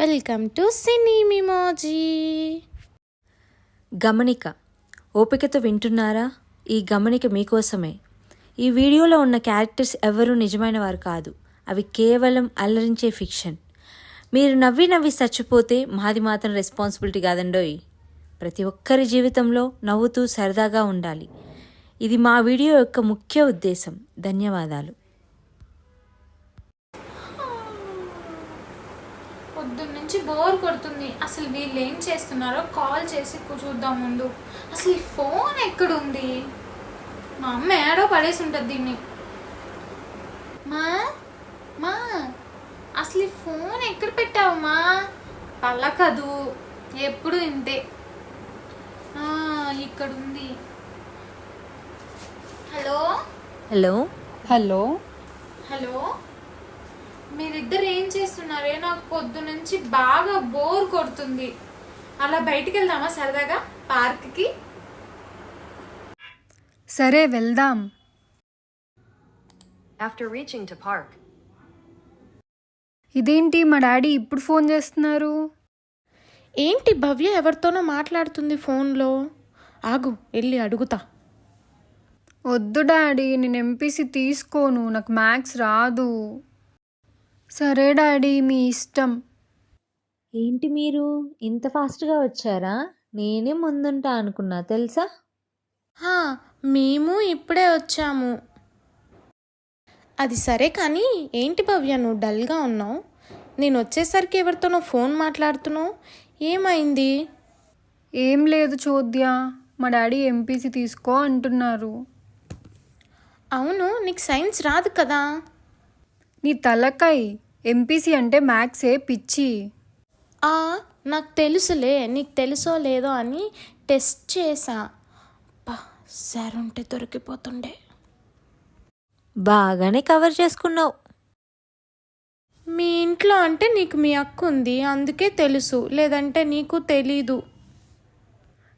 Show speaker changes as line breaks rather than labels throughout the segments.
Welcome to సినీ మిమోజీ.
గమనిక ఓపికతో వింటున్నారా? ఈ గమనిక మీకోసమే. ఈ వీడియోలో ఉన్న క్యారెక్టర్స్ ఎవరూ నిజమైన వారు కాదు. అవి కేవలం అల్లరించే ఫిక్షన్. మీరు నవ్వి నవ్వి చచ్చిపోతే మాది మాత్రం రెస్పాన్సిబిలిటీ కాదండోయ్. ప్రతి ఒక్కరి జీవితంలో నవ్వుతూ సరదాగా ఉండాలి. ఇది మా వీడియో యొక్క ముఖ్య ఉద్దేశం. ధన్యవాదాలు.
పొద్దున్న నుంచి బోర్ కొడుతుంది. అసలు వీళ్ళు ఏం చేస్తున్నారో కాల్ చేసి చూద్దాం ముందు. అసలు ఈ ఫోన్ ఎక్కడుంది? మా అమ్మ ఏడో పడేసి ఉంటుంది దీన్ని. మా మా అసలు ఈ ఫోన్ ఎక్కడ పెట్టావు మా? పలకదు ఎప్పుడు ఇంతే. ఆ, ఇక్కడ ఉంది హలో?
హలో?
హలో?
హలో? మీరిద్దరు ఏం చేస్తున్నారే? నాకు పొద్దు నుంచి బాగా బోర్ కొడుతుంది. అలా బయటికి వెళ్దామా సరదాగా? పార్క్కి?
సరే వెళ్దాం.
After reaching to park,
ఇదేంటి మా డాడీ ఇప్పుడు ఫోన్ చేస్తున్నారు?
ఏంటి భవ్య ఎవరితోనో మాట్లాడుతుంది ఫోన్లో? ఆగు వెళ్ళి అడుగుతా.
వద్దు డాడీ నేను ఎంపీసీ తీసుకోను నాకు మ్యాథ్స్ రాదు. సరే డాడీ మీ ఇష్టం.
ఏంటి మీరు? ఇంత ఫాస్ట్గా వచ్చారా? నేనే ముందుంటా అనుకున్నా తెలుసా?
హా, మేము ఇప్పుడే వచ్చాము. అది సరే కానీ ఏంటి భవ్య నువ్వు డల్గా ఉన్నావు? నేను వచ్చేసరికి ఎవరితోనో ఫోన్ మాట్లాడుతున్నావు? ఏమైంది?
ఏం లేదు చోద్య మా డాడీ ఎంపీసీ తీసుకో అంటున్నారు.
అవును నీకు సైన్స్ రాదు కదా?
నీ తలకై ఎంపీసీ అంటే మ్యాథ్సే పిచ్చి.
ఆ నాకు తెలుసులే నీకు తెలుసో లేదో అని టెస్ట్ చేసా అబ్బా సార్ ఉంటే దొరికిపోతుండే.
బాగానే కవర్ చేసుకున్నావు.
మీ ఇంట్లో అంటే నీకు మీ అక్క ఉంది అందుకే తెలుసు లేదంటే నీకు తెలీదు.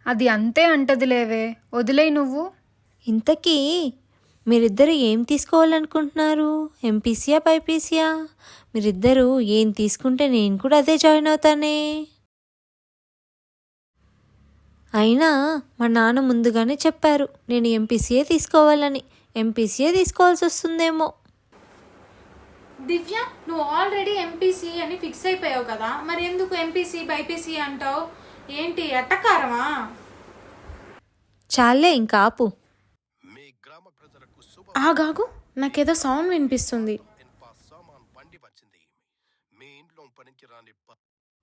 అది అంతే అంటది లేవే వదిలేయి నువ్వు.
ఇంతకీ మీరిద్దరు ఏం తీసుకోవాలనుకుంటున్నారు? ఎంపీసీయా బైపీసీయా? మీరిద్దరూ ఏం తీసుకుంటే నేను కూడా అదే జాయిన్ అవుతానే? అయినా మా నాన్న ముందుగానే చెప్పారు నేను ఎంపీసీఏ తీసుకోవాలని. ఎంపీసీఏ తీసుకోవాల్సి వస్తుందేమో.
దివ్య నువ్వు ఆల్రెడీ ఎంపీసీ అని ఫిక్స్ అయిపోయావు కదా మరి ఎందుకు ఎంపీసీ బైపీసీ అంటావు? ఏంటి ఎట్టకారమా?
చాలే ఇంకా ఆపు.
ఆగాగు నాకేదో సౌండ్ వినిపిస్తుంది.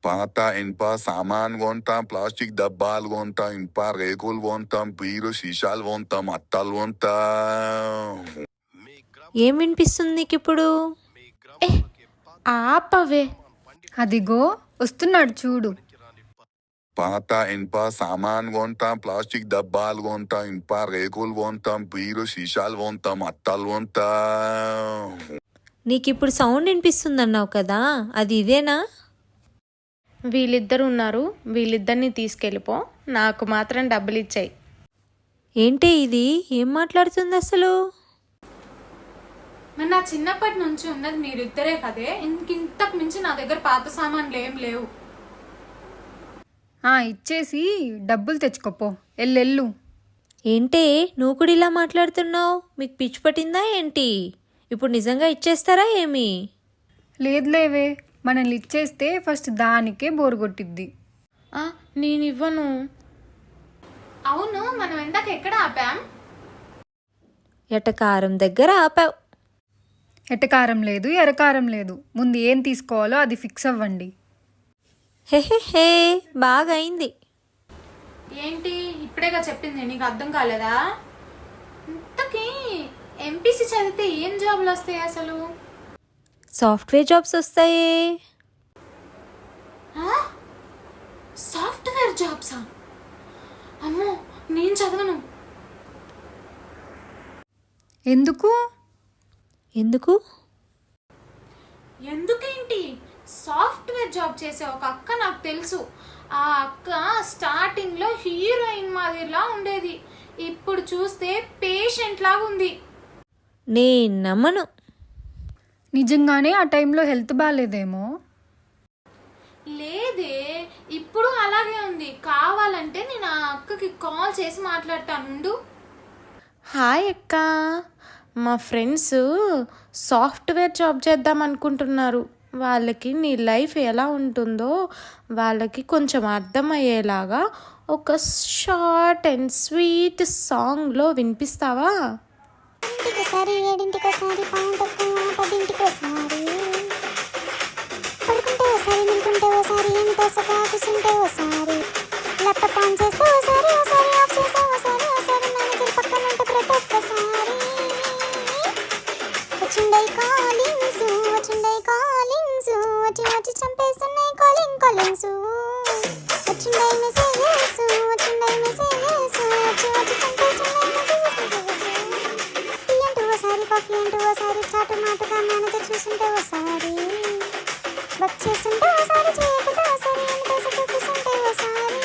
పాత ఇనుప సామాన్ కొంటాం ప్లాస్టిక్ డబ్బాలు కొంటాం ఇనుప రేకులు కొంటాం బీరు సీసాలు కొంటాం అత్తాలు కొంటాం.
ఏం వినిపిస్తుంది నీకు ఇప్పుడు
ఆపవే.
అదిగో వస్తున్నాడు చూడు.
పాత ఇనుప సామాన్ కొంటాం ప్లాస్టిక్ డబ్బాలు కొంటాం ఇనుప రేకులు కొంటాం బీరు సీసాలు కొంటాం అత్తాలు కొంటాం.
నీకు ఇప్పుడు సౌండ్ వినిపిస్తుంది అన్నావు కదా అది ఇదేనా?
వీళ్ళిద్దరు ఉన్నారు వీళ్ళిద్దరిని తీసుకెళ్ళిపో నాకు మాత్రం డబ్బులు ఇచ్చాయి.
ఏంటి ఇది? ఏం మాట్లాడుతుంది అసలు?
మరి నా చిన్నప్పటి నుంచి ఉన్నది మీరిద్దరే కదే ఇంక ఇంతకు మించి నా దగ్గర పాత సామాన్లు ఏం లేవు.
ఇచ్చేసి డబ్బులు తెచ్చుకోపో. ఎల్లెళ్ళు
ఏంటే నువ్వు కూడా ఇలా మాట్లాడుతున్నావు? మీకు పిచ్చి పట్టిందా ఏంటి? ఇప్పుడు నిజంగా ఇచ్చేస్తారా ఏమి?
లేదు లేవే మనల్ని ఇచ్చేస్తే ఫస్ట్ దానికే బోరు కొట్టిద్ది.
ఆ, నేను ఇవ్వను
అవును మనం ఇందాక ఎక్కడ ఆపాం?
ఎటకారం దగ్గర ఆపావు.
ఎటకారం లేదు ఎరకారం లేదు. ముందు ఏం తీసుకోవాలో అది ఫిక్స్ అవ్వండి.
హే హే హే బాగా అయింది
ఏంటి? ఇప్పుడేగా చెప్పింది నీకు అర్థం కాలేదా? ఇంతకీ ఎంపీసీ చదివితే ఏం జాబులు వస్తాయి అసలు?
సాఫ్ట్వేర్ జాబ్స్ వస్తాయే.
సాఫ్ట్వేర్ జాబ్సా? అమ్మో నేను చదవను.
ఎందుకు?
ఎందుకు?
ఎందుకేంటి? సాఫ్ట్వేర్ జాబ్ చేసే ఒక అక్క నాకు తెలుసు. ఆ అక్క స్టార్టింగ్లో హీరోయిన్ మాదిరిలా ఉండేది. ఇప్పుడు చూస్తే పేషెంట్ లాగా ఉంది.
నేను నమ్మను.
నిజంగానే ఆ టైంలో హెల్త్ బాగాలేదేమో
లేదే ఇప్పుడు అలాగే ఉంది. కావాలంటే నేను ఆ అక్కకి కాల్ చేసి మాట్లాడతాను. ఉండు.
హాయ్ అక్క. మా ఫ్రెండ్స్ సాఫ్ట్వేర్ జాబ్ చేద్దాం అనుకుంటున్నారు. వాళ్ళకి నీ లైఫ్ ఎలా ఉంటుందో వాళ్ళకి కొంచెం అర్థమయ్యేలాగా ఒక షార్ట్ అండ్ స్వీట్ సాంగ్లో వినిపిస్తావా?
ఇంటికోసారి ఏడింటికోసారి పదింటికోసారి పడుకుంటే ఓసారి నింటుంటే ఓసారి కూర్చుంటే ల్యాప్టాప్ ఆన్ చేస్తే ఆఫ్ చేస్తే మేనేజర్ పక్కన ఉంటే ప్రతి ఒక్కసారి వచ్చిండై కాలింగ్స్ వచ్చి వచ్చి చంపేస్తున్నాయి కాలింగ్ కాలింగ్స్ వచ్చిండై మెసేజెస్ వచ్చిండై మెసేజెస్ వచ్చి వచ్చి చంపేస్తున్నాయి మెసేజెస్ టీ అంటూ ఓసారి కాఫీ అంటూ ఓసారి చాటు మాటుగా మేనేజర్ చూసుంటే ఓసారి. వర్క్ చేస్తుంటే ఓసారి చేయకుండా ఓసారి వెనకేసి కూర్చుంటే ఓసారి.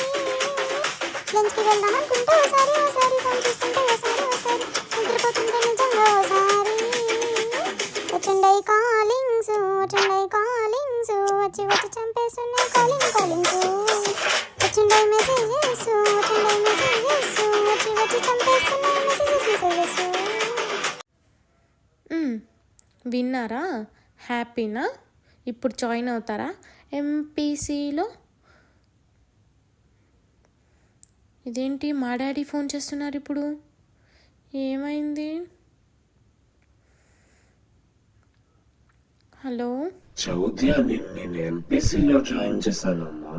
లంచ్కి వెళ్దాం అనుకుంటే ఓసారి ఓసారి ఫోన్ చూస్తుంటే
విన్నారా? హ్యాపీనా? ఇప్పుడు జాయిన్ అవుతారా? ఎంపీసీలో? ఇదేంటి మా డాడీ ఫోన్ చేస్తున్నారు ఇప్పుడు? ఏమైంది? హలో?
చౌద్య నేను ఎంపీసీలో జాయిన్ చేశానమ్మా.